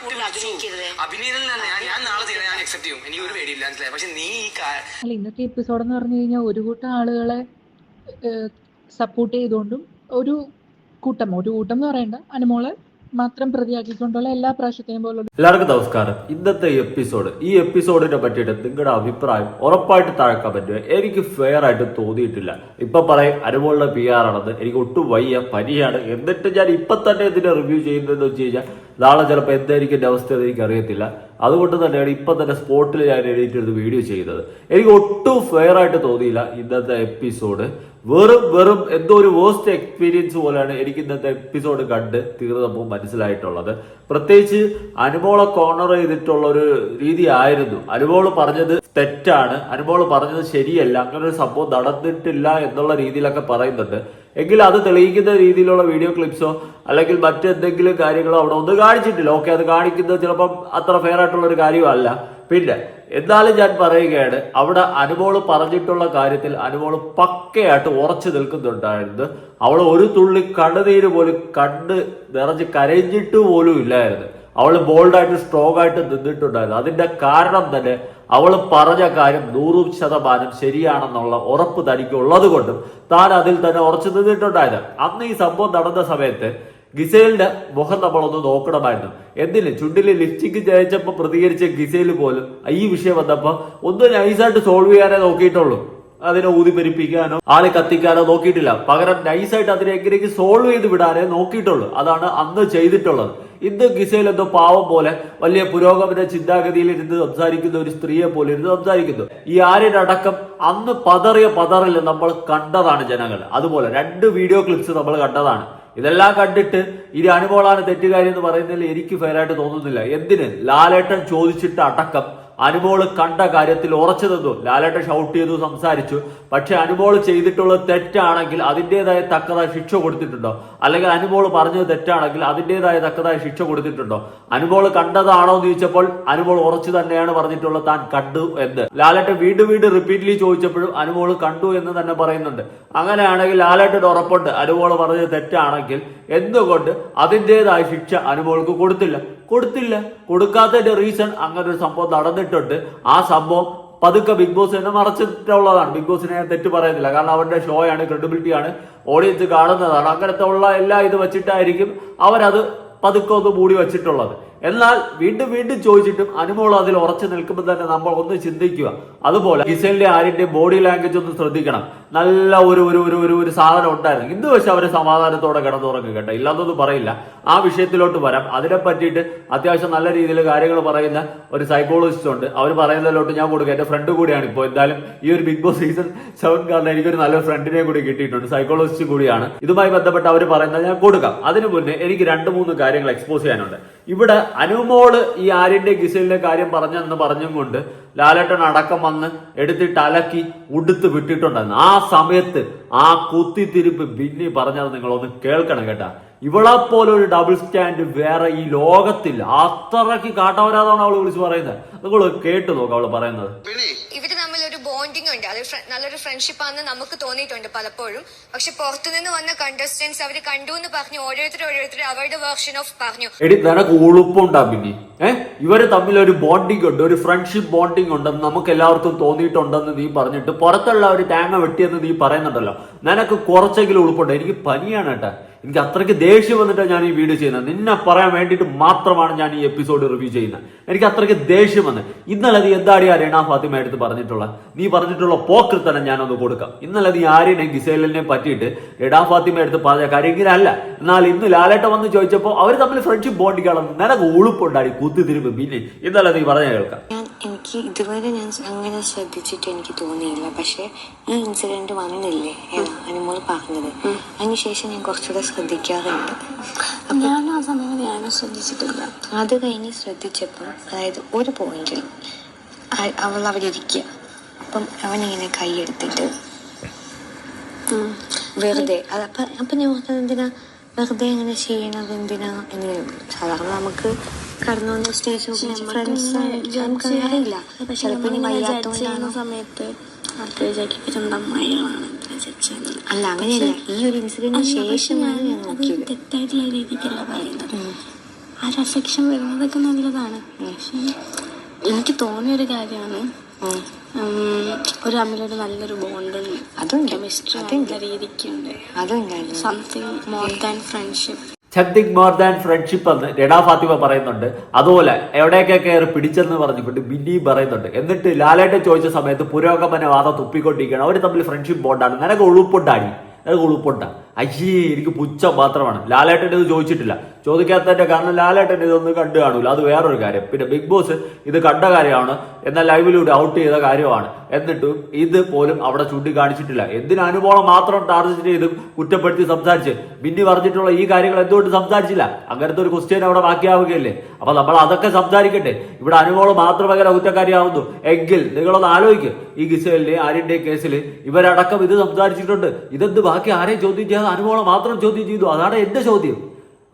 അഭിനയം തന്നെ ഞാൻ ഞാൻ നാളെ ചെയ്യണം. ഞാൻ അക്സെപ്റ്റ് ചെയ്യും. എനിക്ക് ഒരു പേടിയില്ല. മനസ്സിലായി? പക്ഷെ നീ ഈ അല്ല ഇന്നത്തെ എപ്പിസോഡ് എന്ന് പറഞ്ഞു കഴിഞ്ഞാൽ ഒരു കൂട്ടം ആളുകളെ സപ്പോർട്ട് ചെയ്തുകൊണ്ടും ഒരു കൂട്ടം ഒരു കൂട്ടം എന്ന് പറയണ്ട. അനുമോളെ മാത്രം പ്രതിയാക്കിക്കൊണ്ടുള്ള എല്ലാ പ്രാവശ്യത്തെയും പോലുള്ള എല്ലാവർക്കും നമസ്കാരം. ഇന്നത്തെ എപ്പിസോഡ് ഈ എപ്പിസോഡിനെ പറ്റിയിട്ട് നിങ്ങളുടെ അഭിപ്രായം ഉറപ്പായിട്ട് താഴെ കമന്റ് എനിക്ക് ഫെയർ ആയിട്ട് തോന്നിയിട്ടില്ല. ഇപ്പൊ പറയും അനുമോളുടെ പി ആർ ആണെന്ന്. എനിക്ക് ഒട്ടും വയ്യ പനിയാണ്. എന്നിട്ട് ഞാൻ ഇപ്പൊ തന്നെ ഇതിന്റെ റിവ്യൂ ചെയ്യുന്നതെന്ന് വെച്ച് കഴിഞ്ഞാൽ നാളെ ചിലപ്പോൾ എന്തായിരിക്കും എന്റെ അവസ്ഥ എന്ന് എനിക്ക് അറിയത്തില്ല അതുകൊണ്ട് തന്നെയാണ് ഇപ്പം തന്നെ സ്പോട്ടിൽ ഞാൻ എഴുതിയിട്ടൊരു വീഡിയോ ചെയ്യുന്നത്. എനിക്ക് ഒട്ടും ഫെയർ ആയിട്ട് തോന്നിയില്ല ഇന്നത്തെ എപ്പിസോഡ് വെറും വെറും എന്തോ ഒരു വേസ്റ്റ് എക്സ്പീരിയൻസ് പോലെയാണ് എനിക്ക് ഇന്നത്തെ എപ്പിസോഡ് കണ്ട് തീർന്നപ്പോൾ മനസ്സിലായിട്ടുള്ളത്. പ്രത്യേകിച്ച് അനുമോളെ കോർണർ ചെയ്തിട്ടുള്ള ഒരു രീതി ആയിരുന്നു. അനുമോൾ പറഞ്ഞത് തെറ്റാണ്. അനുമോൾ പറഞ്ഞത് ശരിയല്ല. അങ്ങനെ ഒരു സംഭവം നടന്നിട്ടില്ല എന്നുള്ള രീതിയിലൊക്കെ പറയുന്നുണ്ട്. എങ്കിൽ അത് തെളിയിക്കുന്ന രീതിയിലുള്ള വീഡിയോ ക്ലിപ്സോ അല്ലെങ്കിൽ മറ്റെന്തെങ്കിലും കാര്യങ്ങളോ അവിടെ ഒന്നും കാണിച്ചിട്ടില്ല. ഓക്കെ അത് കാണിക്കുന്നത് ചിലപ്പം അത്ര ഫെയർ ആയിട്ടുള്ള ഒരു കാര്യമല്ല. പിന്നെ എന്നാലും ഞാൻ പറയുകയാണ് അവിടെ അനുമോൾ പറഞ്ഞിട്ടുള്ള കാര്യത്തിൽ അനുമോൾ പക്കയായിട്ട് ഉറച്ചു നിൽക്കുന്നുണ്ടായിരുന്നു. അവൾ ഒരു തുള്ളി കണ്ണുനീര് പോലും കണ്ണ് നിറഞ്ഞ് കരഞ്ഞിട്ട് പോലും ഇല്ലായിരുന്നു. അവൾ ബോൾഡായിട്ട് സ്ട്രോങ് ആയിട്ട് നിന്നിട്ടുണ്ടായിരുന്നു. അതിന്റെ കാരണം തന്നെ അവൾ പറഞ്ഞ കാര്യം നൂറ് ശതമാനം ശരിയാണെന്നുള്ള ഉറപ്പ് തനിക്ക് ഉള്ളത് കൊണ്ടും താൻ അതിൽ തന്നെ ഉറച്ചു നിന്നിട്ടുണ്ടായത് അന്ന് ഈ സംഭവം നടന്ന സമയത്ത് ഗിസേലിന്റെ മുഖം നമ്മളൊന്ന് നോക്കണമായിരുന്നു. എന്തിന്? ചുണ്ടിലെ ലിപ്സ്റ്റിക് ജയിച്ചപ്പോ പ്രതികരിച്ച ഗിസേൽ പോലും ഈ വിഷയം വന്നപ്പോ ഒന്ന് നൈസായിട്ട് സോൾവ് ചെയ്യാനേ നോക്കിയിട്ടുള്ളൂ. അതിനെ ഊതിപ്പെരിപ്പിക്കാനോ ആളെ കത്തിക്കാനോ നോക്കിയിട്ടില്ല. പകരം നൈസായിട്ട് അതിനെ എങ്ങനെയൊക്കെ സോൾവ് ചെയ്ത് വിടാനേ നോക്കിയിട്ടുള്ളൂ. അതാണ് അന്ന് ചെയ്തിട്ടുള്ളത്. ഇന്ന് ഗിസയിൽ എന്തോ പാവം പോലെ വലിയ പുരോഗമന ചിന്താഗതിയിൽ ഇരുന്ന് സംസാരിക്കുന്ന ഒരു സ്ത്രീയെ പോലെ ഇരുന്ന് സംസാരിക്കുന്നു. ഈ ആര്യനടക്കം അന്ന് പതറിയ പതറിൽ നമ്മൾ കണ്ടതാണ് ജനങ്ങൾ അതുപോലെ രണ്ട് വീഡിയോ ക്ലിപ്സ് നമ്മൾ കണ്ടതാണ്. ഇതെല്ലാം കണ്ടിട്ട് ഇത് അനുമോളാണ് തെറ്റുകാരി എന്ന് പറയുന്നതിൽ എനിക്ക് ഫെയറായിട്ട് തോന്നുന്നില്ല. എന്തിന്? ലാലേട്ടൻ ചോദിച്ചിട്ട് അടക്കം അനുമോൾ കണ്ട കാര്യത്തിൽ ഉറച്ചു നിന്നു ഷൗട്ട് ചെയ്തു സംസാരിച്ചു. പക്ഷെ അനുമോൾ ചെയ്തിട്ടുള്ളത് തെറ്റാണെങ്കിൽ അതിന്റെതായ തക്കതായ ശിക്ഷ കൊടുത്തിട്ടുണ്ടോ? അല്ലെങ്കിൽ അനുമോൾ പറഞ്ഞത് തെറ്റാണെങ്കിൽ അതിന്റെതായ തക്കതായ ശിക്ഷ കൊടുത്തിട്ടുണ്ടോ? അനുമോൾ കണ്ടതാണോ എന്ന് ചോദിച്ചപ്പോൾ അനുമോൾ ഉറച്ചു തന്നെയാണ് പറഞ്ഞിട്ടുള്ളത് താൻ കണ്ടു എന്ന്. ലാലേട്ടൻ വീണ്ടും വീണ്ടും റിപ്പീറ്റ്ലി ചോദിച്ചപ്പോഴും അനുമോൾ കണ്ടു എന്ന് തന്നെ പറയുന്നുണ്ട്. അങ്ങനെയാണെങ്കിൽ ലാലേട്ടൻ ഉറപ്പുണ്ട്. അനുമോൾ പറഞ്ഞത് തെറ്റാണെങ്കിൽ എന്തുകൊണ്ട് അതിന്റെതായ ശിക്ഷ അനുമോൾക്ക് കൊടുത്തില്ല? കൊടുത്തില്ല. കൊടുക്കാത്തതിന്റെ റീസൺ അങ്ങനെ ഒരു സംഭവം നടന്നിട്ടുണ്ട് ആ സംഭവം പതുക്കെ ബിഗ് ബോസ് തന്നെ മറച്ചിട്ടുള്ളതാണ്. ബിഗ് ബോസിനെ തെറ്റ് പറയുന്നില്ല. കാരണം അവരുടെ ഷോയാണ് ആണ് ക്രെഡിബിലിറ്റി ആണ് ഓഡിയൻസ് കാണുന്നതാണ്. അങ്ങനത്തെ ഉള്ള എല്ലാ ഇത് വെച്ചിട്ടായിരിക്കും അവരത് പതുക്കെ മൂടി വെച്ചിട്ടുള്ളത്. എന്നാൽ വീണ്ടും വീണ്ടും ചോദിച്ചിട്ടും അനുമോൾ അതിൽ ഉറച്ചു നിൽക്കുമ്പോൾ തന്നെ നമ്മൾ ഒന്ന് ചിന്തിക്കുക. അതുപോലെ ഗിസലിന്റെ ആര്യന്റെ ബോഡി ലാംഗ്വേജ് ഒന്ന് ശ്രദ്ധിക്കണം. നല്ല ഒരു ഒരു ഒരു ഒരു ഒരു സാധനം ഉണ്ടായിരുന്നു. ഇന്ന് പക്ഷെ അവർ സമാധാനത്തോടെ കിടന്നുറങ്ങും കേട്ടോ. ഇല്ലാന്നൊന്നും പറയില്ല. ആ വിഷയത്തിലോട്ട് വരാം. അതിനെ പറ്റിയിട്ട് അത്യാവശ്യം നല്ല രീതിയിൽ കാര്യങ്ങൾ പറയുന്ന ഒരു സൈക്കോളജിസ്റ്റ് ഉണ്ട്. അവർ പറയുന്നതിലോട്ട് ഞാൻ കൊടുക്കുക എന്റെ ഫ്രണ്ട് കൂടിയാണ് ഇപ്പോൾ എന്തായാലും ഈ ഒരു ബിഗ് ബോസ് സീസൺ സെവൻ കാരണം എനിക്കൊരു നല്ല ഫ്രണ്ടിനെ കൂടി കിട്ടിയിട്ടുണ്ട്. സൈക്കോളജിസ്റ്റ് കൂടിയാണ്. ഇതുമായി ബന്ധപ്പെട്ട് അവർ പറയുന്നത് ഞാൻ കൊടുക്കാം. അതിനു മുന്നേ എനിക്ക് രണ്ട് മൂന്ന് കാര്യങ്ങൾ എക്സ്പോസ് ചെയ്യാനുണ്ട്. ഇവിടെ അനുമോൾ ഈ ആര്യന്റെ ഗിസലിന്റെ കാര്യം പറഞ്ഞെന്ന് പറഞ്ഞും കൊണ്ട് ലാലേട്ടൻ അടക്കം വന്ന് എടുത്തിട്ട് അലക്കി ഉടുത്ത് വിട്ടിട്ടുണ്ടായിരുന്നു. ആ സമയത്ത് ആ കുത്തിത്തിരിപ്പ് ബിന്നി പറഞ്ഞത് നിങ്ങളൊന്ന് കേൾക്കണം കേട്ടാ. ഇവളെ പോലെ ഒരു ഡബിൾ സ്റ്റാൻഡ് വേറെ ഈ ലോകത്തിൽ അത്രയ്ക്ക് കാട്ടവരാതാണ് അവൾ വിളിച്ച് പറയുന്നത്. നിങ്ങൾ കേട്ടു നോക്കാം അവൾ പറയുന്നത് പിന്നെ ഇവർ തമ്മിൽ ഒരു ബോണ്ടിങ് ഉണ്ട്. അത് നല്ലൊരു ഫ്രണ്ട്ഷിപ്പ് ആണെന്ന് നമുക്ക് തോന്നിയിട്ടുണ്ട് പലപ്പോഴും. പക്ഷെ പുറത്തുനിന്ന് വന്ന കണ്ടസ്റ്റൻസ് അവർ കണ്ടു എന്ന് പറഞ്ഞു ഓരോരുത്തർ ഓരോരുത്തർ അവരുടെ വേർഷൻ ഓഫ് പറഞ്ഞു. എടി നിനക്ക് ഉളുപ്പുണ്ടാ ഇവർ തമ്മിൽ ഒരു ബോണ്ടിങ് ഉണ്ട് ഒരു ഫ്രണ്ട്ഷിപ്പ് ബോണ്ടിങ് ഉണ്ടെന്ന് നമുക്ക് എല്ലാവർക്കും തോന്നിയിട്ടുണ്ടെന്ന് നീ പറഞ്ഞിട്ട് പുറത്തുള്ള ഒരു തേങ്ങ വെട്ടിയെന്ന് നീ പറയുന്നുണ്ടല്ലോ. നിനക്ക് കുറച്ചെങ്കിലും ഉളുപ്പുണ്ട്. എനിക്ക് പനിയാണ് കേട്ടാ എനിക്ക് അത്രയ്ക്ക് ദേഷ്യം വന്നിട്ടാണ് ഞാൻ ഈ വീഡിയോ ചെയ്യുന്നത്. നിന്നെ പറയാൻ വേണ്ടിയിട്ട് മാത്രമാണ് ഞാൻ ഈ എപ്പിസോഡ് റിവ്യൂ ചെയ്യുന്നത്. എനിക്ക് അത്രയ്ക്ക് ദേഷ്യം വന്ന്. ഇന്നലെ നീ എന്താടി ആ രേണ ഫാത്തിമ എടുത്ത് പറഞ്ഞിട്ടുള്ള? നീ പറഞ്ഞിട്ടുള്ള പോക്കൃത്തനം ഞാനൊന്ന് കൊടുക്കാം. ഇന്നലെ നീ ആരെയും ഗിസേലിനെ പറ്റിയിട്ട് രേണ ഫാത്തിമ എടുത്ത് പറഞ്ഞ കാര്യം ഇങ്ങനെയല്ല. എന്നാൽ ഇന്ന് ലാലേട്ട വന്ന് ചോദിച്ചപ്പോൾ അവർ തമ്മിൽ ഫ്രണ്ട്ഷിപ്പ് ബോണ്ടിക്കാണ് നിനക്ക് ഉളുപ്പുണ്ടായി കുത്തിത്തിരിപ്പ് പിന്നെ ഇന്നലെ നീ പറഞ്ഞ കേൾക്കാം. എനിക്ക് ഇതുവരെ ഞാൻ അങ്ങനെ ശ്രദ്ധിച്ചിട്ട് എനിക്ക് തോന്നിയില്ല. പക്ഷെ ഈ ഇൻസിഡന്റ് വന്നില്ലേ? അനുമോൾ പറഞ്ഞത്. അതിനുശേഷം ഞാൻ കുറച്ചുകൂടെ ശ്രദ്ധിക്കാറുണ്ട്. ഞാൻ ആ സമയം ഞാൻ ശ്രദ്ധിച്ചിട്ടില്ല. അത് കഴിഞ്ഞ് ശ്രദ്ധിച്ചപ്പോൾ അതായത് ഒരു പോയിന്റിൽ അവൾ അവരിക്കുക അപ്പം അവനിങ്ങനെ കൈയെടുത്തിട്ട് വെറുതെ അത് അപ്പം അപ്പം ഞാൻ എന്തിനാ? വെറുതെ അങ്ങനെ ചെയ്യണത് എന്തിനാ എന്ന് സാധാരണ നമുക്ക് കടന്നു വന്ന സ്റ്റേജ് ഫ്രണ്ട്സ് സമയത്ത് അല്ല അങ്ങനെയല്ല ഈ ഒരു ഇൻസിഡന്റിന് ശേഷമാണ് ഞാൻ നോക്കിയത് തെറ്റായിട്ടുള്ള രീതിക്കല്ല പറയുന്നത് ആ രസക്ഷം വരുന്നതൊക്കെ നല്ലതാണ്. പക്ഷേ എനിക്ക് തോന്നിയൊരു കാര്യമാണ്. ഒരു തമ്മിലൊരു നല്ലൊരു ബോണ്ടുണ്ട് അതുണ്ട്. കെമിസ്ട്രി നല്ല രീതിക്കുണ്ട്. അതും something more than friendship something more than friendship എന്ന് രടാ ഫാത്തിമ പറയുന്നുണ്ട്. അതുപോലെ എവിടെയൊക്കെ കയറി പിടിച്ചെന്ന് പറഞ്ഞുകൊണ്ട് ബിന്നിയും പറയുന്നുണ്ട്. എന്നിട്ട് ലാലേട്ടൻ ചോദിച്ച സമയത്ത് പുരോഗമനവാദം തുപ്പിക്കൊണ്ടിരിക്കുകയാണ്. അവർ തമ്മിൽ ഫ്രണ്ട്ഷിപ്പ് ബോണ്ടാണ് നിനക്ക് ഉളുപ്പുണ്ടാടി. നിനക്ക് ഉളുപ്പുണ്ടാ. അയ്യേ എനിക്ക് പുച്ച മാത്രമാണ്. ലാലേട്ടന്റെ ഇത് ചോദിച്ചിട്ടില്ല. ചോദിക്കാത്തതിന്റെ കാരണം ലാലേട്ടൻ ഇതൊന്നും കണ്ടു കാണൂല. അത് വേറൊരു കാര്യം. പിന്നെ ബിഗ് ബോസ് ഇത് കണ്ട കാര്യമാണ്. എന്നാൽ ലൈവിലൂടെ ഔട്ട് ചെയ്ത കാര്യമാണ്. എന്നിട്ടും ഇത് പോലും അവിടെ ചൂണ്ടിക്കാണിച്ചിട്ടില്ല. എന്തിനനുഭവം മാത്രം ടാർഗറ്റ് ചെയ്ത് കുറ്റപ്പെടുത്തി സംസാരിച്ച്? ബിന്നി പറഞ്ഞിട്ടുള്ള ഈ കാര്യങ്ങൾ എന്തുകൊണ്ട് സംസാരിച്ചില്ല? അങ്ങനത്തെ ഒരു ക്വസ്റ്റ്യൻ അവിടെ ബാക്കിയാവുകയല്ലേ? അപ്പൊ നമ്മൾ അതൊക്കെ സംസാരിക്കട്ടെ. ഇവിടെ അനുഭവം മാത്രം അങ്ങനെ കുറ്റക്കാരിയാവുന്നു. എങ്കിൽ നിങ്ങളൊന്ന് ആലോചിക്കും. ഈ ഗിസലിന്റെ ആര്യന്റെ കേസിൽ ഇവരടക്കം ഇത് സംസാരിച്ചിട്ടുണ്ട്. ഇതെന്ത് ബാക്കി ആരെയും ചോദ്യം ചെയ്യാതെ അനുമോളെ മാത്രം ചോദ്യം ചെയ്തു. അതാണ് എന്റെ ചോദ്യം.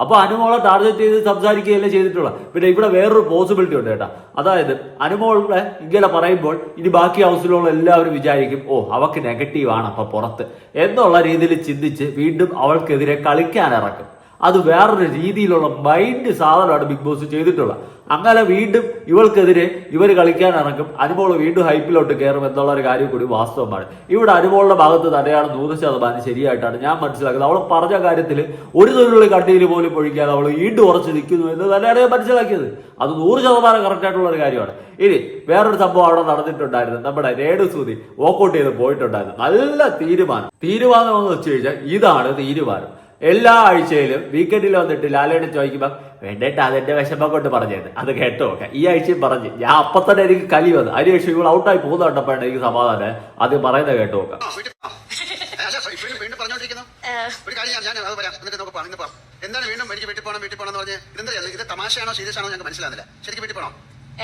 അപ്പൊ അനുമോളെ ടാർഗറ്റ് ചെയ്ത് സംസാരിക്കുകയല്ലേ ചെയ്തിട്ടുള്ള പിന്നെ ഇവിടെ വേറൊരു പോസിബിലിറ്റി ഉണ്ട് കേട്ടാ. അതായത് അനുമോളെ ഇങ്ങനെ പറയുമ്പോൾ ഇനി ബാക്കി ഹൗസിലുള്ള എല്ലാവരും വിചാരിക്കും ഓ അവക്ക് നെഗറ്റീവ് ആണ് അപ്പൊ പുറത്ത്. എന്നുള്ള രീതിയിൽ ചിന്തിച്ച് വീണ്ടും അവൾക്കെതിരെ കളിക്കാൻ ഇറക്കും. അത് വേറൊരു രീതിയിലുള്ള മൈൻഡ് സാധനമാണ് ബിഗ് ബോസ് ചെയ്തിട്ടുള്ളത് അങ്ങനെ വീണ്ടും ഇവൾക്കെതിരെ ഇവർ കളിക്കാൻ ഇറങ്ങും. അനുമോൾ വീണ്ടും ഹൈപ്പിലോട്ട് കയറും എന്നുള്ള ഒരു കാര്യം കൂടി വാസ്തവമാണ്. ഇവിടെ അനുമോളുടെ ഭാഗത്ത് തന്നെയാണ് നൂറ് ശതമാനം ശരിയായിട്ടാണ് ഞാൻ മനസ്സിലാക്കുന്നത്. അവൾ പറഞ്ഞ കാര്യത്തിൽ ഒരു തൊഴിലുള്ള കട്ടിയിൽ പോലും പൊഴിക്കാതെ അവൾ വീണ്ടും ഉറച്ച് നിൽക്കുന്നു എന്ന് തന്നെയാണ് ഞാൻ മനസ്സിലാക്കിയത്. അത് നൂറ് ശതമാനം കറക്റ്റ് ആയിട്ടുള്ള ഒരു കാര്യമാണ്. ഇനി വേറൊരു സംഭവം അവിടെ നടന്നിട്ടുണ്ടായിരുന്നു. നമ്മുടെ രേണു സൂതി വോക്കൗട്ട് ചെയ്ത് പോയിട്ടുണ്ടായിരുന്നു. നല്ല തീരുമാനം. തീരുമാനം എന്ന് വെച്ച് കഴിഞ്ഞാൽ ഇതാണ് തീരുമാനം. എല്ലാ ആഴ്ചയിലും വീക്കെൻഡിൽ വന്നിട്ട് ലാലയോട് ചോദിക്കുമ്പോൾ വേണ്ടേട്ട അതെന്റെ വിഷമം കൊണ്ട് പറഞ്ഞത് അത് കേട്ടോ ഓക്കെ ഈ ആഴ്ചയും പറഞ്ഞ്. ഞാൻ അപ്പൊ തന്നെ എനിക്ക് കലി വന്നു. അതിനുശേഷം ഇവൾ ഔട്ടായി പോകുന്ന കണ്ടപ്പോഴാണ് എനിക്ക് സമാധാനം. അത് പറയുന്നത് കേട്ടോ ഓക്കെ ഒരു കാര്യം ഞാൻ അത് പറയാം. എന്നിട്ട് നമുക്ക് ഇന്ന് പോകാം എന്താണ് വീണ്ടും എനിക്ക് വീട്ടിൽ പോകണം വീട്ടിൽ പോകണം എന്ന് പറഞ്ഞ്? ഇതെന്താ ഇത് തമാശയാണോ സീരിയസ് ആണോ ഞങ്ങൾക്ക് മനസ്സിലാകുന്നില്ല ശരിക്കും വീട്ടിൽ പോകണം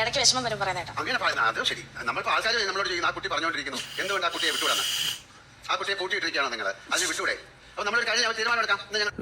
ഇടയ്ക്ക് വിഷമം വരും പറയുന്നേട്ടാ. അങ്ങനെ പറയുന്നത് അത് ശരി. നമ്മളിപ്പോൾ ആൾക്കാർ നമ്മളോട് ചോദിക്കുന്നു ആ കുട്ടി പറഞ്ഞുകൊണ്ടിരിക്കുന്നു എന്തുകൊണ്ട് ആ കുട്ടിയെ വിട്ടുവിടാന്ന് ആ കുട്ടിയെ പൂട്ടിയിട്ടിരിക്കുകയാണോ നിങ്ങൾ അതിന് വിട്ടുകൂടെ അപ്പൊ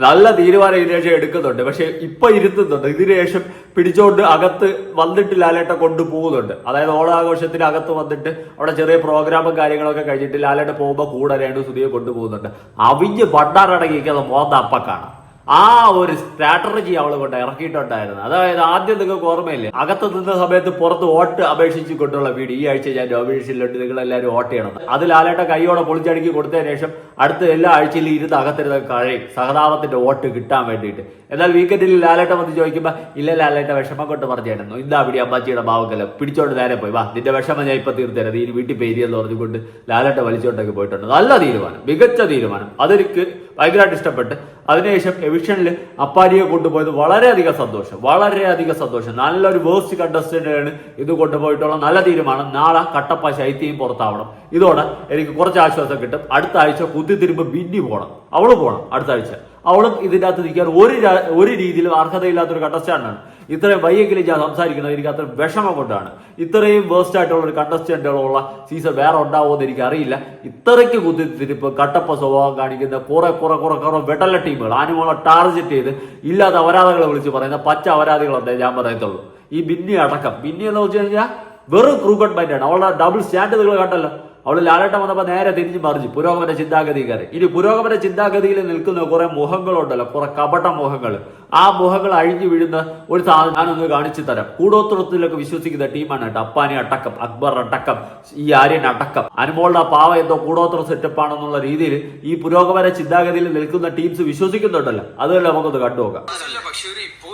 നല്ല തീരുമാനം ഇതിനുശേഷം എടുക്കുന്നുണ്ട്. പക്ഷെ ഇപ്പൊ ഇരുത്തുന്നുണ്ട്. ഇതിനുശേഷം പിടിച്ചോണ്ട് അകത്ത് വന്നിട്ട് ലാലേട്ട കൊണ്ടുപോകുന്നുണ്ട്. അതായത് ഓണാഘോഷത്തിന് അകത്ത് വന്നിട്ട് അവിടെ ചെറിയ പ്രോഗ്രാമും കാര്യങ്ങളൊക്കെ കഴിഞ്ഞിട്ട് ലാലേട്ട പോകുമ്പോൾ കൂടെ രണ്ടു സുതിയെ കൊണ്ടുപോകുന്നുണ്ട്. അവിഞ്ഞ് പണ്ടാറടങ്ങിയിരിക്കുന്ന മോന്ത അപ്പക്കാണ്. ആ ഒരു സ്ട്രാറ്റജി അവൾ കൊണ്ട് ഇറക്കിയിട്ടുണ്ടായിരുന്നു. അതായത് ആദ്യം നിങ്ങൾക്ക് ഓർമ്മയില്ലേ? അകത്ത് നിന്ന സമയത്ത് പുറത്ത് വോട്ട് അപേക്ഷിച്ച് കൊണ്ടുള്ള വീട്. ഈ ആഴ്ച ഞാൻ നോമിനേഷനിലുണ്ട് നിങ്ങൾ എല്ലാവരും വോട്ട് ചെയ്യണം. അത് ലാലേട്ട കൈയോടെ പൊളിച്ചടുക്കി കൊടുത്തതിന് ശേഷം അടുത്ത എല്ലാ ആഴ്ചയിലും ഇരുന്ന് അകത്തിരുന്ന കഴിയും സഹതാപത്തിന്റെ വോട്ട് കിട്ടാൻ വേണ്ടിയിട്ട്. എന്നാൽ വീക്കെൻഡിൽ ലാലേട്ട വന്ന് ചോദിക്കുമ്പോൾ ഇല്ല ലാലേട്ട വിഷമം കൊണ്ട് പറഞ്ഞായിരുന്നു ഇന്നാ പിടി അമ്മാച്ചിയുടെ ഭാവക്കല്ല പിടിച്ചോണ്ട് നേരെ പോയി. വാ നിന്റെ വിഷമം ഞാൻ ഇപ്പൊ തീർത്തരാം. നീ വീട്ടിൽ പേരിയെന്ന് പറഞ്ഞുകൊണ്ട് ലാലേട്ട വലിച്ചോണ്ടൊക്കെ പോയിട്ടുണ്ട്. നല്ല തീരുമാനം. മികച്ച തീരുമാനം. അതെനിക്ക് ഭയങ്കരമായിട്ട് ഇഷ്ടപ്പെട്ട് അതിനുശേഷം എവിഷനിൽ അപ്പാരിയെ കൊണ്ടുപോയത് വളരെയധികം സന്തോഷം വളരെയധികം സന്തോഷം. നല്ലൊരു വേസ്റ്റ് കണ്ടസ്റ്റന്റാണ് ഇത് കൊണ്ടുപോയിട്ടുള്ള നല്ല തീരുമാനം. നാളെ കട്ടപ്പ ശൈത്യയും പുറത്താവണം. ഇതോടെ എനിക്ക് കുറച്ച് ആശ്വാസം കിട്ടും. അടുത്ത ആഴ്ച കുത്തി തിരുമ്പ് ബിന്നി പോകണം അവൾ പോകണം അടുത്ത ആഴ്ച. അവളും ഇതിന്റെ അകത്ത് നിൽക്കാൻ ഒരു ഒരു രീതിയിലും അർഹതയില്ലാത്തൊരു കണ്ടസ്റ്റാണ്ടാണ് ഇത്രയും വയ്യെങ്കിലും ഞാൻ സംസാരിക്കുന്നത് എനിക്ക് അത്ര വിഷമം കൊണ്ടാണ് ഇത്രയും വേസ്റ്റ് ആയിട്ടുള്ള ഒരു കണ്ടസ്റ്റന്റുകളുള്ള സീസൺ വേറെ ഉണ്ടാവുമെന്ന് എനിക്ക് അറിയില്ല. ഇത്രയ്ക്ക് കുത്തിത്തിരിപ്പ് കട്ടപ്പ സ്വഭാവം കാണിക്കുന്ന കുറെ കുറെ കുറെ കുറെ വെട്ടല ടീമുകൾ ആനുമോളെ ടാർജറ്റ് ചെയ്ത് ഇല്ലാത്ത അപരാധങ്ങളെ വിളിച്ച് പറയുന്ന പച്ച അപരാധികളെന്നേ ഞാൻ പറയത്തുള്ളൂ. ഈ ബിന്നി അടക്കം. ബിന്നി എന്ന് വെച്ച് കഴിഞ്ഞാൽ വെറും ക്രൂക്കട്ട് മൈൻഡാണ് അവളുടെ ഡബിൾ സ്റ്റാൻഡ് നിങ്ങൾ കണ്ടല്ലോ. അവൾ ലാലേട്ടൻ വന്നപ്പോൾ നേരെ തിരിഞ്ഞു മറിഞ്ഞു പുരോഗമന ചിന്താഗതി കയറി ഇനി പുരോഗമന ചിന്താഗതിയിൽ നിൽക്കുന്ന കുറെ മുഖങ്ങളുണ്ടല്ലോ കുറെ കപട മുഖങ്ങൾ ആ മുഖങ്ങൾ അഴിഞ്ഞു വീഴുന്ന ഒരു സാധനം ഞാനൊന്ന് കാണിച്ചു തരാം. കൂടോത്രത്തിലൊക്കെ വിശ്വസിക്കുന്ന ടീമാണ് കേട്ടോ അപ്പാനി അടക്കം അക്ബർ അടക്കം ഈ ആര്യൻ അടക്കം അനുമോളുടെ പാവ എന്തോ കൂടോത്ര സെറ്റപ്പ് ആണെന്നുള്ള രീതിയിൽ ഈ പുരോഗമന ചിന്താഗതിയിൽ നിൽക്കുന്ന ടീംസ് വിശ്വസിക്കുന്നുണ്ടല്ലോ. അതുപോലെ നമുക്കൊന്ന് കണ്ടു നോക്കാം. അതല്ല പക്ഷെ ഒരു ഇപ്പോ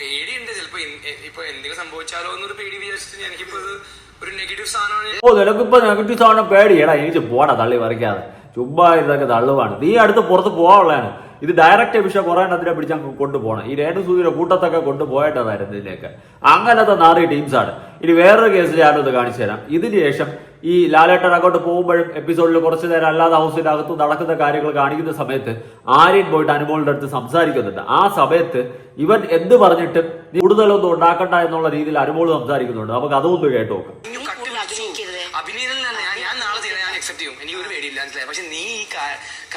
പേടിയുണ്ട്. ചിലപ്പോ ഇപ്പൊ എന്തെങ്കിലും സംഭവിച്ചാലോ എന്നൊരു പേടി വിചാരിച്ചിട്ട് എനിക്കിപ്പോ ഒരു നെഗറ്റീവ് സാധനമാണ്. ഓ നിനക്കിപ്പോ നെഗറ്റീവ് സാധനം പേടിയടാ. എനിക്ക് പോടാ തള്ളി പറിക്കാതെ. ചുമ്മാ ഇതൊക്കെ തള്ളുവാണ്. നീ അടുത്ത് പുറത്ത് പോകാനുള്ളതാണ് ഇത് ഡയറക്റ്റ് വിഷയം കുറെ എണ്ണത്തിനെ പിടിച്ച് അങ്ങ് കൊണ്ടുപോകണം. ഈ രേണു സൂര്യയുടെ കൂട്ടത്തൊക്കെ കൊണ്ടുപോയിട്ടതായിരുന്നു ഇതിലേക്ക് അങ്ങനത്തെ നാറിയ ടീംസാണ് ഇനി വേറൊരു കേസ് ഇത് കാണിച്ചു തരാം. ഇതിന് ശേഷം ഈ ലാലേട്ടൻ അങ്ങോട്ട് പോകുമ്പോഴും എപ്പിസോഡിൽ കുറച്ചു നേരം അല്ലാതെ ഹൗസിന്റെ അകത്ത് നടക്കുന്ന കാര്യങ്ങൾ കാണിക്കുന്ന സമയത്ത് ആര്യൻ പോയിട്ട് അനുമോളുടെ അടുത്ത് സംസാരിക്കുന്നുണ്ട്. ആ സമയത്ത് ഇവൻ എന്ത് പറഞ്ഞിട്ട് കൂടുതലൊന്നും ഉണ്ടാക്കണ്ട എന്നുള്ള രീതിയിൽ അനുമോൾ സംസാരിക്കുന്നുണ്ട്. നമുക്ക് അതൊന്ന് കേട്ടു കട്ടി ഞാൻ നാളെ ഞാൻ അക്സെപ്റ്റ് ചെയ്യും. എനിക്ക് ഒരു നീ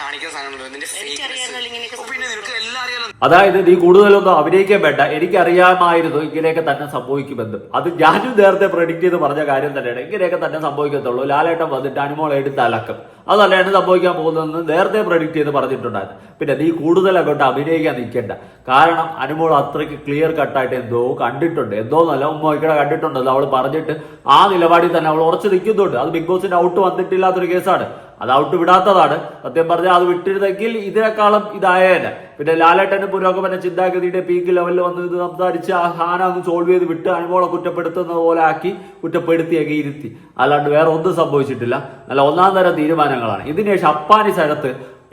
കാണിക്കുന്ന സാധനമുണ്ടല്ലോ നിന്റെ fakeness. ഓ, പിന്നെ നിനക്ക് എല്ലാം അറിയാലോ? അതായത് നീ കൂടുതലൊന്നും അഭിനയിക്കാൻ വേണ്ട. എനിക്കറിയാമായിരുന്നു ഇങ്ങനെയൊക്കെ തന്നെ സംഭവിക്കുമെന്ന്. അത് ഞാനും നേരത്തെ പ്രഡിക്റ്റ് ചെയ്ത് പറഞ്ഞ കാര്യം തന്നെയാണ്. ഇങ്ങനെയൊക്കെ തന്നെ സംഭവിക്കത്തുള്ളൂ. ലാലേട്ടൻ വന്നിട്ട് അനുമോൾ എടുത്ത് അലക്കും. അതല്ലാണ് സംഭവിക്കാൻ പോകുന്നതെന്ന് നേരത്തെ പ്രഡിക്റ്റ് ചെയ്ത് പറഞ്ഞിട്ടുണ്ടായിരുന്നു. പിന്നെ നീ കൂടുതൽ അങ്ങോട്ട് അഭിനയിക്കാൻ നിൽക്കേണ്ട. കാരണം അനുമോൾ അത്രയ്ക്ക് ക്ലിയർ കട്ടായിട്ട് എന്തോ കണ്ടിട്ടുണ്ട്. എന്തോ നല്ല ഉമ്മയ്ക്കടെ കണ്ടിട്ടുണ്ടല്ലോ അവൾ പറഞ്ഞിട്ട് ആ നിലപാടിൽ തന്നെ അവൾ ഉറച്ചു നിൽക്കുന്നുണ്ട്. അത് ബിഗ് ബോസിന്റെ ഔട്ട് വന്നിട്ടില്ലാത്തൊരു കേസാണ് അത് ഔട്ട് വിടാത്തതാണ്. സത്യം പറഞ്ഞാൽ അത് വിട്ടിരുന്നെങ്കിൽ ഇതിനേക്കാളും ഇതായേനെ. പിന്നെ ലാലേട്ടന്റെ പുരോഗമന ചിന്താഗതിയുടെ പീക്ക് ലെവലിൽ വന്ന് ഇത് സംസാരിച്ച് ആ ഹാന ഒന്ന് സോൾവ് ചെയ്ത് വിട്ട് അനുമോളെ കുറ്റപ്പെടുത്തുന്നത് പോലെ ആക്കി കുറ്റപ്പെടുത്തിയൊക്കെ ഇരുത്തി. അല്ലാണ്ട് വേറെ ഒന്നും സംഭവിച്ചിട്ടില്ല. നല്ല ഒന്നാം തരം തീരുമാനങ്ങളാണ്. ഇതിനുശേഷം അപ്പാനി സ്ഥലത്ത്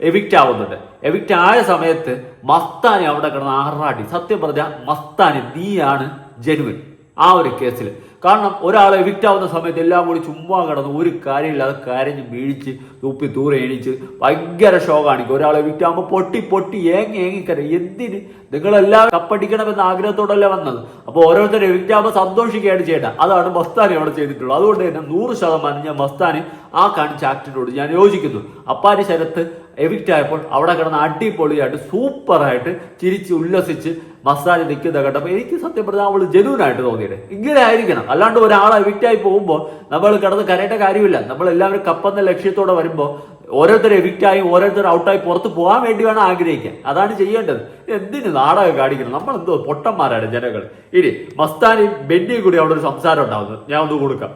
എവിക്റ്റ് ആവുന്നുണ്ട്. എവിക്റ്റ് ആയ സമയത്ത് മസ്താനി അവിടെ കിടന്ന് ആറാടി. സത്യം പറഞ്ഞാൽ മസ്താനി നീയാണ് ജനുവൻ ആ ഒരു കേസിൽ കാരണം ഒരാളെ എവിക്റ്റ് ആവുന്ന സമയത്ത് എല്ലാം കൂടി ചുമ്മാ കിടന്ന് ഒരു കാര്യമില്ലാതെ കരഞ്ഞ് വീഴിച്ച് തുപ്പി ദൂരെ എണീച്ച് ഭയങ്കര ഷോ കാണിക്കും ഒരാൾ എവിക്റ്റ് ആകുമ്പോൾ പൊട്ടി പൊട്ടി ഏങ്ങി ഏങ്ങിക്കര എന്തിന്? നിങ്ങളെല്ലാം കപ്പടിക്കണമെന്ന ആഗ്രഹത്തോടല്ലേ വന്നത്? അപ്പോൾ ഓരോരുത്തരും എവിക്റ്റ് ആകുമ്പോൾ സന്തോഷിക്കുകയാണ് ചെയ്യേണ്ടത്. അതാണ് മസ്താനി അവിടെ ചെയ്തിട്ടുള്ളത്. അതുകൊണ്ട് തന്നെ നൂറ് ശതമാനം ഞാൻ മസ്താനി ആ കാണിച്ച ആക്ടിനോട് ഞാൻ യോജിക്കുന്നു. അപ്പാരി ശരത്ത് എവിക്റ്റ് ആയപ്പോൾ അവിടെ കിടന്ന് അടിപൊളിയായിട്ട് സൂപ്പറായിട്ട് ചിരിച്ച് ഉല്ലസിച്ച് മസാല നിൽക്കുന്ന കണ്ടപ്പോൾ എനിക്ക് സത്യം പറഞ്ഞാൽ അവൾ ജനുവിനായിട്ട് തോന്നിയത്. ഇങ്ങനെ ആയിരിക്കണം. അല്ലാണ്ട് ഒരാൾ എവിക്റ്റ് ആയി പോകുമ്പോൾ നമ്മൾ കിടന്ന് കരയേണ്ട കാര്യമില്ല. നമ്മൾ എല്ലാവരും കപ്പെന്ന ലക്ഷ്യത്തോടെ വരുമ്പോൾ ഓരോരുത്തർ എവിക്റ്റായി ഓരോരുത്തർ ഔട്ടായി പുറത്ത് പോകാൻ വേണ്ടി വേണം ആഗ്രഹിക്കാൻ. അതാണ് ചെയ്യേണ്ടത്. എന്തിന് നാടകം കാണിക്കണം? നമ്മൾ എന്തോ പൊട്ടന്മാരാണ് ജനങ്ങൾ. ഇനി മസ്താനി ബെന്നിയും കൂടി അവിടെ ഒരു സംസാരം ഉണ്ടാവുന്നത് ഞാൻ ഒന്ന് കൊടുക്കാം.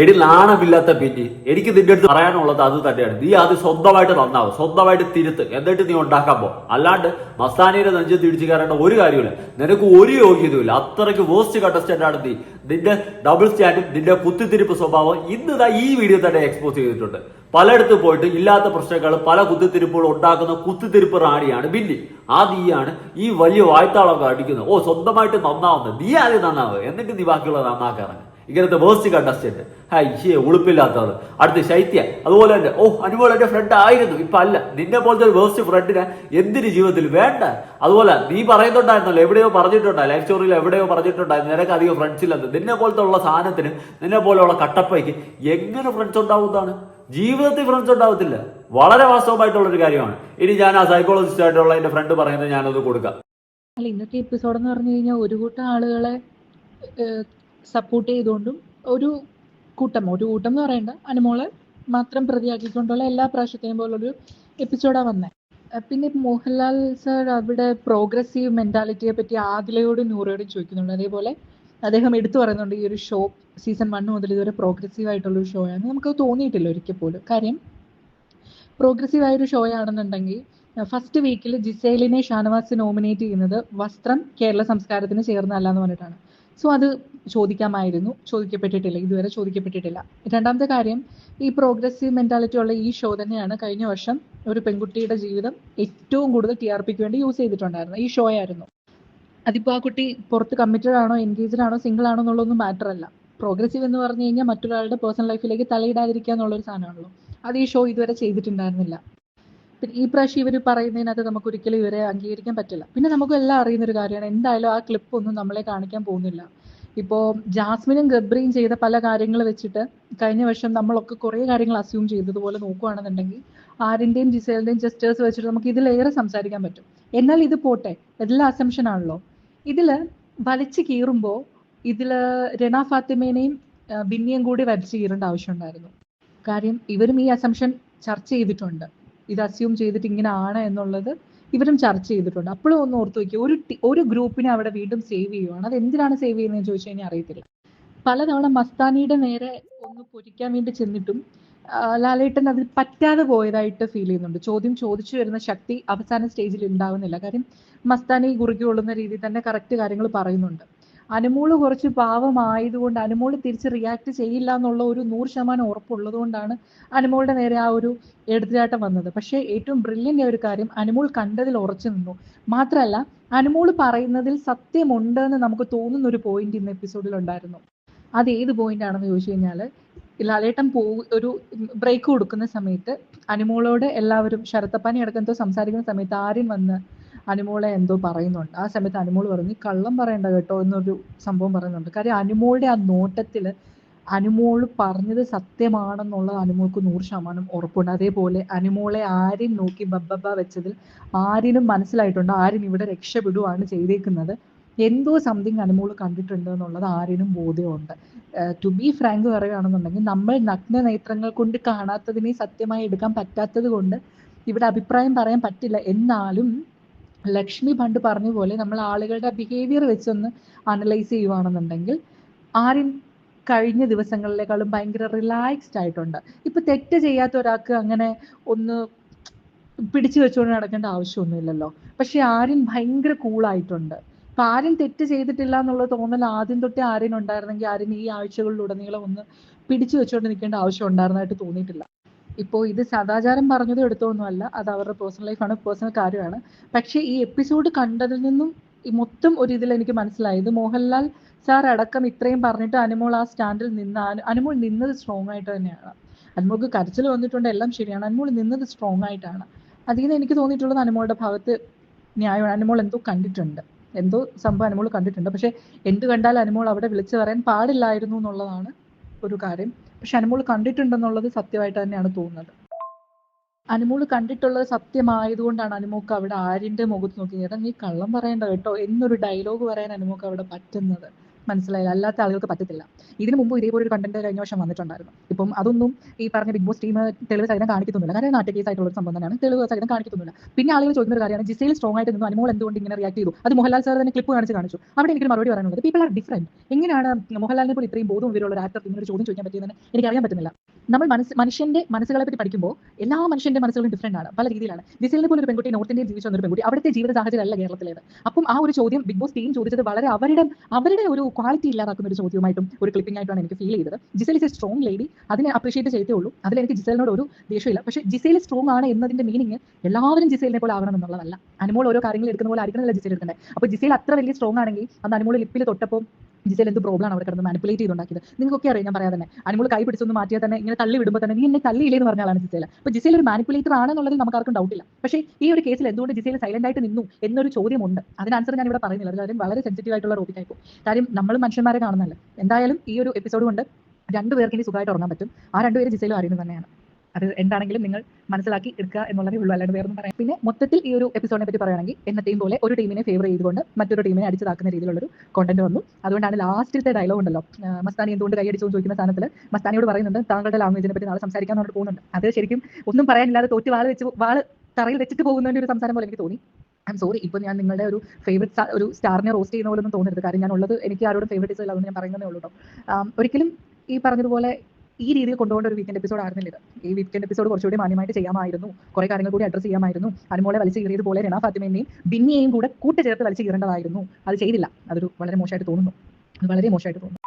എടി നാണമില്ലാത്ത പിന്നെ എനിക്ക് നിന്റെ അടുത്ത് പറയാനുള്ളത് അത് തന്നെയാണ്. നീ അത് സ്വന്തമായിട്ട് നന്നാവും. സ്വന്തമായിട്ട് തിരുത്ത്. എന്നിട്ട് നീ ഉണ്ടാക്കാൻ പോ. അല്ലാണ്ട് മസ്താനിയുടെ നെഞ്ച് തിരിച്ചു കയറേണ്ട ഒരു കാര്യമില്ല നിനക്ക് ഒരു യോഗ്യതയില്ല അത്രയ്ക്ക് വേസ്റ്റ് കണ്ടസ്റ്റന്റ് നീ. നിന്റെ ഡബിൾ സ്റ്റാൻഡും നിന്റെ കുത്തിത്തിരിപ്പ് സ്വഭാവം ഇന്ന് ഈ വീഡിയോ തന്നെ എക്സ്പോസ് ചെയ്തിട്ടുണ്ട്. പലയിടത്ത് പോയിട്ട് ഇല്ലാത്ത പ്രശ്നങ്ങൾ പല കുത്തിത്തിരിപ്പുകൾ ഉണ്ടാക്കുന്ന കുത്തിത്തിരിപ്പ് റാണിയാണ് ബില്ലി ആ നീയാണ് ഈ വലിയ വായ്ത്താളം അടിക്കുന്നത് ഓ സ്വന്തമായിട്ട് നന്നാവുന്നത്. നീ ആദ്യം നന്നാവുക എന്നിട്ട് നീ ബാക്കിയുള്ള നന്നാക്കാറാണ്. ഇങ്ങനത്തെ വേസ്റ്റ് കണ്ടസ്റ്റന്റ് ഹൈ ഉളുപ്പില്ലാത്തത് അടുത്ത് ശൈത്യ അതുപോലെ തന്നെ ഓ അനുമോൾ എന്റെ ഫ്രണ്ട് ആയിരുന്നു. ഇപ്പൊ അല്ല നിന്നെ പോലത്തെ ഒരു വേസ്റ്റ് ഫ്രണ്ടിനെ എന്തിന് ജീവിതത്തിൽ വേണ്ട? അതുപോലെ നീ പറയുന്നുണ്ടായിരുന്നല്ലോ എവിടെയോ പറഞ്ഞിട്ടുണ്ടോ ലൈഫ് സ്റ്റോറിയിൽ എവിടെയോ പറഞ്ഞിട്ടുണ്ടായിരുന്നു നിനക്ക് അധികം ഫ്രണ്ട്സ് ഇല്ലെന്ന്. നിന്നെ പോലത്തെ ഉള്ള സാധനത്തിന് നിന്നെ പോലെയുള്ള കട്ടപ്പയ്ക്ക് എങ്ങനെ ഫ്രണ്ട്സ് ഉണ്ടാവുന്നതാണ്? ജീവിതത്തിൽ ഫ്രണ്ട്സ് ഉണ്ടാവത്തില്ല. വളരെ വാസ്തവമായിട്ടുള്ള ഒരു കാര്യമാണ്. ഇനി ഞാൻ ആ സൈക്കോളജിസ്റ്റ് ആയിട്ടുള്ള എന്റെ ഫ്രണ്ട് പറയുന്നത് ഞാനത് കൊടുക്കാം. അല്ല ഇന്നത്തെ എപ്പിസോഡ് എന്ന് പറഞ്ഞു കഴിഞ്ഞാൽ ഒരു കൂട്ടം ആളുകളെ സപ്പോർട്ട് ചെയ്തുകൊണ്ടും ഒരു കൂട്ടം ഒരു കൂട്ടം എന്ന് പറയണ്ട. അനുമോളെ മാത്രം പ്രതിയാക്കിക്കൊണ്ടുള്ള എല്ലാ പ്രാവശ്യത്തെയും പോലൊരു എപ്പിസോഡാണ് വന്നത് പിന്നെ മോഹൻലാൽ സർ അവിടെ പ്രോഗ്രസീവ് മെന്റാലിറ്റിയെ പറ്റി ആദിലയോടും നൂറയോടും ചോദിക്കുന്നുണ്ട്. അതേപോലെ അദ്ദേഹം എടുത്തു പറയുന്നുണ്ട് ഈ ഒരു ഷോ സീസൺ വൺ മുതൽ ഇതുവരെ പ്രോഗ്രസീവ് ആയിട്ടുള്ള ഒരു ഷോ ആണ് നമുക്ക് തോന്നിയിട്ടില്ല ഒരിക്കൽ പോലും. കാര്യം പ്രോഗ്രസീവ് ആയൊരു ഷോ ആണെന്നുണ്ടെങ്കിൽ ഫസ്റ്റ് വീക്കിൽ ജിസേലിനെ ഷാനവാസ് നോമിനേറ്റ് ചെയ്യുന്നത് വസ്ത്രം കേരള സംസ്കാരത്തിന് ചേർന്നല്ല എന്ന് പറഞ്ഞിട്ടാണ്. സോ അത് ചോദിക്കാമായിരുന്നു. ചോദിക്കപ്പെട്ടിട്ടില്ല. ഇതുവരെ ചോദിക്കപ്പെട്ടിട്ടില്ല. രണ്ടാമത്തെ കാര്യം ഈ പ്രോഗ്രസീവ് മെന്റാലിറ്റി ഉള്ള ഈ ഷോ തന്നെയാണ് കഴിഞ്ഞ വർഷം ഒരു പെൺകുട്ടിയുടെ ജീവിതം ഏറ്റവും കൂടുതൽ ടി ആർ പിക്ക് വേണ്ടി യൂസ് ചെയ്തിട്ടുണ്ടായിരുന്നു ഈ ഷോ ആയിരുന്നു. അതിപ്പോൾ ആ കുട്ടി പുറത്ത് കമ്മിറ്റഡ് ആണോ എൻഗേജ്ഡ് ആണോ സിംഗിൾ ആണോ എന്നുള്ളതൊന്നും മാറ്റർ അല്ല. പ്രോഗ്രസീവ് എന്ന് പറഞ്ഞു കഴിഞ്ഞാൽ മറ്റൊരാളുടെ പേഴ്സണൽ ലൈഫിലേക്ക് തലയിടാതിരിക്കുക എന്നുള്ളൊരു സാധനമാണല്ലോ. അത് ഈ ഷോ ഇതുവരെ ചെയ്തിട്ടുണ്ടായിരുന്നില്ല. പിന്നെ ഈ പ്രാവശ്യം ഇവർ പറയുന്നതിനകത്ത് നമുക്ക് ഒരിക്കലും ഇവരെ അംഗീകരിക്കാൻ പറ്റില്ല. പിന്നെ നമുക്ക് എല്ലാം അറിയുന്ന ഒരു കാര്യമാണ് എന്തായാലും ആ ക്ലിപ്പ് ഒന്നും നമ്മളെ കാണിക്കാൻ പോകുന്നില്ല. ഇപ്പോൾ ജാസ്മിനും ഗബ്രിയും ചെയ്ത പല കാര്യങ്ങൾ വെച്ചിട്ട് കഴിഞ്ഞ വർഷം നമ്മളൊക്കെ കുറേ കാര്യങ്ങൾ അസ്യൂം ചെയ്തതുപോലെ നോക്കുകയാണെന്നുണ്ടെങ്കിൽ ആരിന്റെയും ജിസേലിന്റെയും ജസ്റ്റേഴ്സ് വെച്ചിട്ട് നമുക്ക് ഇതിലേറെ സംസാരിക്കാൻ പറ്റും. എന്നാൽ ഇത് പോട്ടെ എല്ലാം അസംഷൻ ആണല്ലോ. ഇതിൽ വലിച്ചു കീറുമ്പോൾ ഇതിൽ രണ ഫാത്തിമേനെയും ബിന്നിയും കൂടി വലിച്ചു കീറേണ്ട ആവശ്യമുണ്ടായിരുന്നു. കാര്യം ഇവരും ഈ അസംഷൻ ചർച്ച ചെയ്തിട്ടുണ്ട്. ഇത് അസ്യൂം ചെയ്തിട്ട് ഇങ്ങനെ ആണ് എന്നുള്ളത് ഇവരും ചർച്ച ചെയ്തിട്ടുണ്ട്. അപ്പോഴും ഒന്ന് ഓർത്ത് വയ്ക്കുക ഒരു ഒരു ഗ്രൂപ്പിനെ അവിടെ വീണ്ടും സേവ് ചെയ്യുവാണ്. അത് എന്തിനാണ് സേവ് ചെയ്യുന്നതെന്ന് ചോദിച്ചു കഴിഞ്ഞാൽ അറിയത്തില്ല. പലതവണ മസ്താനിയുടെ നേരെ ഒന്ന് പൊരിക്കാൻ വേണ്ടി ചെന്നിട്ടും ലാലേട്ടൻ അതിൽ പറ്റാതെ പോയതായിട്ട് ഫീൽ ചെയ്യുന്നുണ്ട്. ചോദ്യം ചോദിച്ചു വരുന്ന ശക്തി അവസാന സ്റ്റേജിൽ ഉണ്ടാവുന്നില്ല. കാര്യം മസ്താനി കുറുക്കി കൊള്ളുന്ന രീതിയിൽ തന്നെ കറക്റ്റ് കാര്യങ്ങൾ പറയുന്നുണ്ട്. അനുമോൾ കുറച്ച് പാവമായതുകൊണ്ട് അനുമോൾ തിരിച്ച് റിയാക്ട് ചെയ്യില്ല എന്നുള്ള ഒരു നൂറ് ശതമാനം ഉറപ്പുള്ളത് കൊണ്ടാണ് അനുമോളുടെ നേരെ ആ ഒരു എടുത്തുചാട്ടം വന്നത്. പക്ഷേ ഏറ്റവും ബ്രില്യന്റ് ഒരു കാര്യം അനുമോൾ കണ്ടതിൽ ഉറച്ചു നിന്നു. മാത്രമല്ല അനുമോൾ പറയുന്നതിൽ സത്യമുണ്ട് എന്ന് നമുക്ക് തോന്നുന്ന ഒരു പോയിന്റ് ഇന്ന് എപ്പിസോഡിൽ ഉണ്ടായിരുന്നു. അത് ഏത് പോയിന്റ് ആണെന്ന് ചോദിച്ചു കഴിഞ്ഞാൽ ലാലേട്ടൻ പോ ഒരു ബ്രേക്ക് കൊടുക്കുന്ന സമയത്ത് അനുമോളോട് എല്ലാവരും ശരത്തപ്പാനി അടക്കം സംസാരിക്കുന്ന സമയത്ത് ആര്യൻ വന്ന് അനുമോളെ എന്തോ പറയുന്നുണ്ട്. ആ സമയത്ത് അനുമോൾ പറഞ്ഞു കള്ളം പറയണ്ട കേട്ടോ എന്നൊരു സംഭവം പറയുന്നുണ്ട്. കാര്യം അനുമോളുടെ ആ നോട്ടത്തിൽ അനുമോൾ പറഞ്ഞത് സത്യമാണെന്നുള്ളത് അനുമോൾക്ക് നൂറ് ശതമാനം ഉറപ്പുണ്ട്. അതേപോലെ അനുമോളെ ആരും നോക്കി ബബ്ബബ വെച്ചതിൽ ആരിനും മനസ്സിലായിട്ടുണ്ട്. ആരും ഇവിടെ രക്ഷപ്പെടുകയാണ് ചെയ്തേക്കുന്നത്. എന്തോ സംതിങ് അനുമോൾ കണ്ടിട്ടുണ്ട് എന്നുള്ളത് ആരിനും ബോധ്യമുണ്ട്. ടു ബി ഫ്രാങ്ക് പറയുകയാണെന്നുണ്ടെങ്കിൽ നമ്മൾ നഗ്ന നേത്രങ്ങൾ കൊണ്ട് കാണാത്തതിനെ സത്യമായി എടുക്കാൻ പറ്റാത്തത് കൊണ്ട് ഇവിടെ അഭിപ്രായം പറയാൻ പറ്റില്ല. എന്നാലും ലക്ഷ്മി പണ്ട് പറഞ്ഞ പോലെ നമ്മൾ ആളുകളുടെ ബിഹേവിയർ വെച്ചൊന്ന് അനലൈസ് ചെയ്യുവാണെന്നുണ്ടെങ്കിൽ ആരും കഴിഞ്ഞ ദിവസങ്ങളിലേക്കാളും ഭയങ്കര റിലാക്സ്ഡ് ആയിട്ടുണ്ട്. ഇപ്പൊ തെറ്റ് ചെയ്യാത്ത ഒരാൾക്ക് അങ്ങനെ ഒന്ന് പിടിച്ചു വെച്ചുകൊണ്ട് നടക്കേണ്ട ആവശ്യമൊന്നുമില്ലല്ലോ. പക്ഷെ ആര്യൻ ഭയങ്കര കൂളായിട്ടുണ്ട് അപ്പൊ ആര്യൻ തെറ്റ് ചെയ്തിട്ടില്ല എന്നുള്ള തോന്നൽ ആദ്യം തൊട്ടേ ആര്യൻ ഉണ്ടായിരുന്നെങ്കിൽ ആര്യൻ ഈ ആഴ്ചകളിലുടനീളം ഒന്ന് പിടിച്ചു വെച്ചുകൊണ്ട് നിൽക്കേണ്ട ആവശ്യം ഉണ്ടായിരുന്നതായിട്ട് തോന്നിയിട്ടില്ല. ഇപ്പോൾ ഇത് സദാചാരം പറഞ്ഞത് എടുത്തൊന്നുമല്ല അത് അവരുടെ പേഴ്സണൽ ലൈഫാണ് പേഴ്സണൽ കാര്യമാണ്. പക്ഷേ ഈ എപ്പിസോഡ് കണ്ടതിൽ നിന്നും മൊത്തം ഒരു ഇതിൽ എനിക്ക് മനസ്സിലായത് മോഹൻലാൽ സാർ അടക്കം ഇത്രയും പറഞ്ഞിട്ട് അനുമോൾ ആ സ്റ്റാൻഡിൽ നിന്ന് അനു- അനുമോൾ നിന്നത് സ്ട്രോങ് ആയിട്ട് തന്നെയാണ്. അനുമോൾക്ക് കരച്ചിൽ വന്നിട്ടുണ്ട് എല്ലാം ശരിയാണ്. അനുമോൾ നിന്നത് സ്ട്രോങ് ആയിട്ടാണ്. അതിൽ നിന്ന് എനിക്ക് തോന്നിയിട്ടുള്ളത് അനുമോളുടെ ഭാഗത്ത് ന്യായമാണ്. അനുമോൾ എന്തോ കണ്ടിട്ടുണ്ട്. എന്തോ സംഭവം അനുമോൾ കണ്ടിട്ടുണ്ട്. പക്ഷേ എന്ത് കണ്ടാൽ അനുമോൾ അവിടെ വിളിച്ചു പറയാൻ പാടില്ലായിരുന്നു എന്നുള്ളതാണ് ഒരു കാര്യം. പക്ഷെ അനുമോൾ കണ്ടിട്ടുണ്ടെന്നുള്ളത് സത്യമായിട്ട് തന്നെയാണ് തോന്നുന്നത്. അനുമോൾ കണ്ടിട്ടുള്ളത് സത്യമായതുകൊണ്ടാണ് അനുമോക്ക് അവിടെ ആര്യന്റെ മുഖത്ത് നോക്കി ചേട്ടാ നീ കള്ളം പറയണ്ട കേട്ടോ. എന്നൊരു ഡയലോഗ് പറയാൻ അനുമോക്ക് അവിടെ പറ്റുന്നത്. മനസ്സിലായില്ല. അല്ലാത്ത ആളുകൾക്ക് പറ്റത്തില്ല. ഇതിനു മുമ്പ് ഇതേപോലെ ഒരു കണ്ടന്റ് കഴിഞ്ഞ വർഷം വന്നിട്ടുണ്ടായിരുന്നു. ഇപ്പം അതൊന്നും ഈ പറഞ്ഞ ബിഗ് ബോസ് ടീം തെളിവ് സഹിതം കാണിക്കുന്നില്ല കാരണം നാട്യ കേസ് ആയിട്ടുള്ള ഒരു സംഭവം തന്നെയാണ്. തെളിവ് സഹിതം കാണിക്കുന്നില്ല പിന്നെ ആളുകൾ ചോദിക്കുന്ന ഒരു കാര്യമാണ് ജിസയിൽ സ്ട്രോങ് ആയിട്ട് നിന്നു. അനുമോൾ എന്തുകൊണ്ട് ഇങ്ങനെ റിയാക്ട് ചെയ്തു? അത് മോഹൻലാൽ സാർ തന്നെ ക്ലിപ്പ് കാണിച്ച് കാണിച്ചു. അവിടെ എനിക്ക് മറുപടി പറയാനുള്ളത് പീപ്പിൾ ആർ ഡിഫറെന്റ് എങ്ങനെയാണ് മോഹൻലാലിനെ പോലെ ഇത്രയും ബോധം ഇവരുള്ള ഒരു ആക്ടർ ഇങ്ങനെ ചോദ്യം ചോദിക്കാൻ പറ്റിയതെന്ന് എനിക്ക് അറിയാൻ പറ്റുന്നില്ല. നമ്മൾ മനസ്സ് മനുഷ്യന്റെ മനസ്സുകളെ പറ്റി പഠിക്കുമ്പോൾ എല്ലാ മനുഷ്യന്റെ മനസ്സുകളും ഡിഫറെന്റ് ആണ്. പല രീതിയിലാണ്. ജിസലിനെ പോലെ ഒരു പെൺകുട്ടി നോർത്ത് ഇന്ത്യയിൽ ജീവിച്ച ഒരു പെൺകുട്ടി അവിടുത്തെ ജീവിത സാഹചര്യം അല്ല കേരളത്തിലേത്. അപ്പം ആ ഒരു ചോദ്യം ബിഗ് ബോസ് ടീം ചോദിച്ചത് വളരെ അവരുടെ അവരുടെ ഒരു ക്വാളിറ്റി ഇല്ലാതാക്കുന്ന ഒരു ചോദ്യമായിട്ടും ഒരു ക്ലിപ്പിംഗ് ആയിട്ടാണ് എനിക്ക് ഫീൽ ചെയ്തത്. Gizele is a strong lady അതിനെ അപ്രീഷിയേറ്റ് ചെയ്തേ ഉള്ളൂ. അതിൽ എനിക്ക് ജിസലിനോട് ഒരു ദേഷ്യമില്ല. പക്ഷേ ജിസയിൽ സ്ട്രോങ് ആണ് എന്നതിന്റെ മീനിങ് എല്ലാവരും ജിസലിനെ പോലെ ആകണം എന്നുള്ളതല്ല. അനുമോൾ ഓരോ കാര്യങ്ങൾ എടുക്കുന്ന പോലെ ആയിരിക്കണമല്ല ജിസയിൽ എടുക്കുന്നത്. അപ്പോൾ ജിസയിൽ അത്ര വലിയ സ്ട്രോങ് ആണെങ്കിൽ അന്ന് അനുമോൾ ലിപ്പിൽ തൊട്ടപ്പോൾ ജിസയിൽ എന്ത് പ്രോബ്ലം ആണ്? അവിടെ കിടന്ന് മാനിപ്പുലേറ്റ് ചെയ്തുണ്ടാക്കിയത്. നിങ്ങൾക്കൊക്കെ അറിയാം ഞാൻ പറയാതെ തന്നെ. കൈ പിടിച്ചൊന്ന് മാറ്റിയാൽ തന്നെ ഇങ്ങനെ തള്ളി വിടുമ്പോൾ തന്നെ നീ എന്നെ തള്ളിയില്ലേ എന്ന് പറഞ്ഞാലാണ് ജിസേല. അപ്പൊ ജിസേൽ ഒരു മാനിപ്പുലേറ്റർ ആണെന്നുള്ളതിൽ നമുക്ക് ആർക്കും ഡൗട്ടില്ല പക്ഷേ ഈ ഒരു കേസിൽ എന്തുകൊണ്ട് ജിസേൽ സൈലന്റ് ആയിട്ട് നിന്നു എന്നൊരു ചോദ്യമുണ്ട്. അതിന് ആൻസർ ഞാൻ ഇവിടെ പറയുന്നില്ല കാര്യം വളരെ സെൻസിറ്റീവ് ആയിട്ടുള്ള ടോപ്പിക് ആയിപ്പോൾ കാര്യം നമ്മൾ മനുഷ്യന്മാരെ കാണുന്നല്ല എന്തായാലും ഈ ഒരു എപ്പിസോഡ് കൊണ്ട് രണ്ടുപേർക്ക് ഇനി സുഖമായിട്ട് ഉറങ്ങാൻ പറ്റും. ആ രണ്ടുപേര് ജിസയിലും അറിയുന്നത് തന്നെയാണ്. അത് എന്താണെങ്കിലും നിങ്ങൾ മനസ്സിലാക്കി എടുക്കുക എന്നുള്ളതേ ഉള്ളൂ. അല്ലാണ്ട് വേറൊന്നും പറയാം പിന്നെ മൊത്തത്തിൽ ഈ ഒരു എപ്പിസോഡിനെ പറ്റി പറയുകയാണെങ്കിൽ എന്നത്തെയും പോലെ ഒരു ടീമിനെ ഫേവർ ചെയ്തുകൊണ്ട് മറ്റൊരു ടീമിനെ അടിച്ചതാക്കുന്ന രീതിയിലുള്ളൊരു കോണ്ടന്റ് വന്നു. അതുകൊണ്ടാണ് ലാസ്റ്റിലത്തെ ഡയലോഗ് ഉണ്ടല്ലോ. മസ്താനി എന്തുകൊണ്ട് കൈയടിച്ചു ചോദിക്കുന്ന സ്ഥാനത്തിൽ മസ്താനിയോട് പറയുന്നുണ്ട് താങ്കളുടെ ലാംഗ്വേജിനെ പറ്റി നാളെ സംസാരിക്കാൻ പറഞ്ഞിട്ട് പോകുന്നുണ്ട്. അത് ശരിക്കും ഒന്നും പറയാനില്ലാതെ തോറ്റ് വാൾ വെച്ച് വാൾ തറയിൽ വെച്ചിട്ട് പോകുന്നതിന്റെ ഒരു സംസാരം പോലെ എനിക്ക് തോന്നി. ഐ സോറി ഇപ്പൊ ഞാൻ നിങ്ങളുടെ ഒരു ഫേവറേറ്റ് ഒരു സ്റ്റാറിനെ റോസ്റ്റ് ചെയ്യുന്ന പോലെ ഒന്നും തോന്നരുത്. കാര്യം ഞാൻ ഉള്ളത് എനിക്ക് ആരോടും ഫേവറേറ്റ് ഇല്ല അതുകൊണ്ട് ഞാൻ പറയുന്നതേ ഉള്ളൂ കേട്ടോ ഒരിക്കലും ഈ പറഞ്ഞതുപോലെ ഈ രീതിയിൽ കൊണ്ടുപോകേണ്ട ഒരു വീക്കെൻഡ് എപ്പിസോഡ് ആയിരുന്നില്ല ഇത്. ഈ വീക്കെൻഡ് എപ്പിസോഡ് കുറച്ചുകൂടി മാന്യമായിട്ട് ചെയ്യാമായിരുന്നു. കുറെ കാര്യങ്ങൾ കൂടി അഡ്രസ് ചെയ്യാമായിരുന്നു. അനുമോളെ വലിച്ചു കീറിയതുപോലെ രണ ഫാത്തിമേനെയും ബിന്നിയെയും കൂടെ കൂട്ടുചേർത്ത് വലിച്ചു കീറേണ്ടതായിരുന്നു. അത് ചെയ്തില്ല. അതൊരു വളരെ മോശമായിട്ട് തോന്നുന്നു. അത് വളരെ മോശമായിട്ട് തോന്നുന്നു.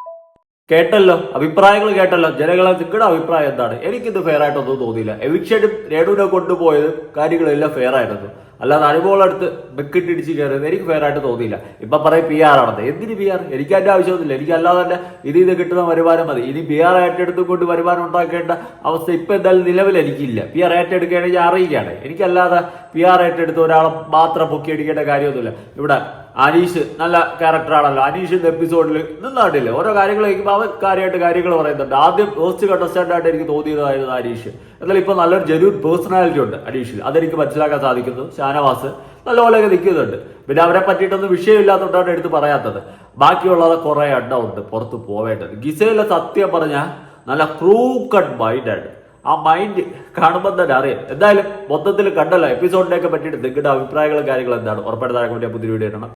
കേട്ടല്ലോ. അഭിപ്രായങ്ങൾ കേട്ടല്ലോ. ജനങ്ങളെ നിങ്ങളുടെ അഭിപ്രായം എന്താണ്? എനിക്കിത് ഫെയർ ആയിട്ടൊന്നും തോന്നിയില്ല. എവിക്ഷനും രേണുവിനെ കൊണ്ടുപോയത് കാര്യങ്ങളെല്ലാം ഫെയർ ആയിരുന്നു അല്ലാതെ അനുഭവങ്ങളടുത്ത് ബെക്കിട്ടിടിച്ച് കയറിയത് എനിക്ക് ഫെയർ ആയിട്ട് തോന്നിയില്ല. ഇപ്പൊ പറയും പി ആർ ആണത് എന്തിന് പി ആർ എനിക്ക് അതിന്റെ ആവശ്യമൊന്നുമില്ല. എനിക്ക് അല്ലാതെ തന്നെ ഇതിൽ നിന്ന് കിട്ടുന്ന വരുമാനം മതി. ഇനി പി ആർ ഏറ്റെടുത്തുകൊണ്ട് വരുമാനം ഉണ്ടാക്കേണ്ട അവസ്ഥ ഇപ്പൊ എന്തായാലും നിലവിൽ എനിക്കില്ല. പി ആർ ഏറ്റെടുക്കുകയാണെങ്കിൽ അറിയിക്കുകയാണ്. എനിക്കല്ലാതെ പി ആർ ഏറ്റെടുത്ത് ഒരാളെ മാത്രം പൊക്കിയടിക്കേണ്ട കാര്യമൊന്നുമില്ല. ഇവിടെ അനീഷ് നല്ല ക്യാരക്ടറാണല്ലോ അനീഷിന്റെ എപ്പിസോഡിൽ നിന്നാട്ടില്ലേ ഓരോ കാര്യങ്ങൾ കഴിക്കുമ്പോൾ അവൻ കാര്യമായിട്ട് കാര്യങ്ങൾ പറയുന്നുണ്ട്. ആദ്യം ഫസ്റ്റ് കണ്ടസ്റ്റന്റ് ആയിട്ട് എനിക്ക് തോന്നിയതായിരുന്നു അനീഷ്. എന്നാൽ ഇപ്പൊ നല്ലൊരു ജെന്യൂൻ പേഴ്സണാലിറ്റി ഉണ്ട് അനീഷിൽ. അതെനിക്ക് മനസ്സിലാക്കാൻ സാധിക്കുന്നു. ഷാനവാസ് നല്ലപോലെയൊക്കെ നിൽക്കുന്നുണ്ട്. പിന്നെ അവരെ പറ്റിയിട്ടൊന്നും വിഷയമില്ലാത്തതുകൊണ്ടാണ് എടുത്ത് പറയാത്തത്. ബാക്കിയുള്ളത് കുറെ എണ്ണ ഉണ്ട് പുറത്ത് പോവേണ്ടത്. ഗിസയിലെ സത്യം പറഞ്ഞാൽ നല്ല ക്രൂക്കഡ് മൈൻഡാണ് ആ മൈൻഡ് കാണുമ്പോൾ തന്നെ അറിയാം. എന്തായാലും മൊത്തത്തിൽ കണ്ടല്ലോ. എപ്പിസോഡിനെയൊക്കെ പറ്റിയിട്ട് നിങ്ങളുടെ അഭിപ്രായങ്ങളും കാര്യങ്ങളും എന്താണ്? ഉറപ്പായിട്ട് താഴെ പുതിയ വീഡിയോ ഇടണം.